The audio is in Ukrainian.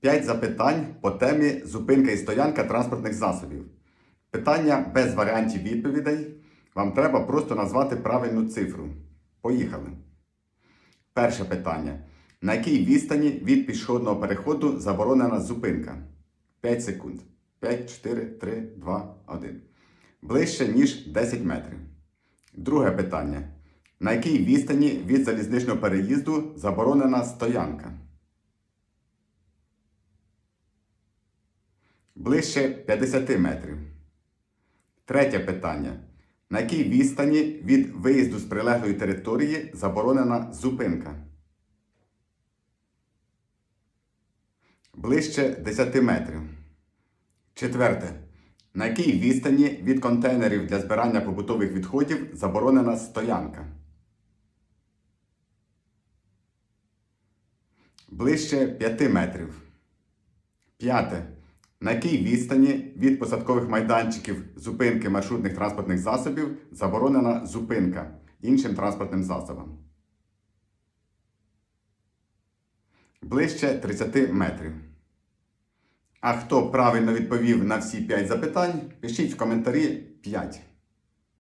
5 запитань по темі зупинка і стоянка транспортних засобів. Питання без варіантів відповідей. Вам треба просто назвати правильну цифру. Поїхали. Перше питання. На якій відстані від пішохідного переходу заборонена зупинка? 5 секунд. 5, 4, 3, 2, 1. Ближче, ніж 10 метрів. Друге питання. На якій відстані від залізничного переїзду заборонена стоянка? Ближче 50 метрів. Третє питання. На якій відстані від виїзду з прилеглої території заборонена зупинка? Ближче 10 метрів. Четверте. На якій відстані від контейнерів для збирання побутових відходів заборонена стоянка? Ближче 5 метрів. П'яте. На якій відстані від посадкових майданчиків зупинки маршрутних транспортних засобів заборонена зупинка іншим транспортним засобам? Ближче 30 метрів. А хто правильно відповів на всі 5 запитань, пишіть в коментарі 5.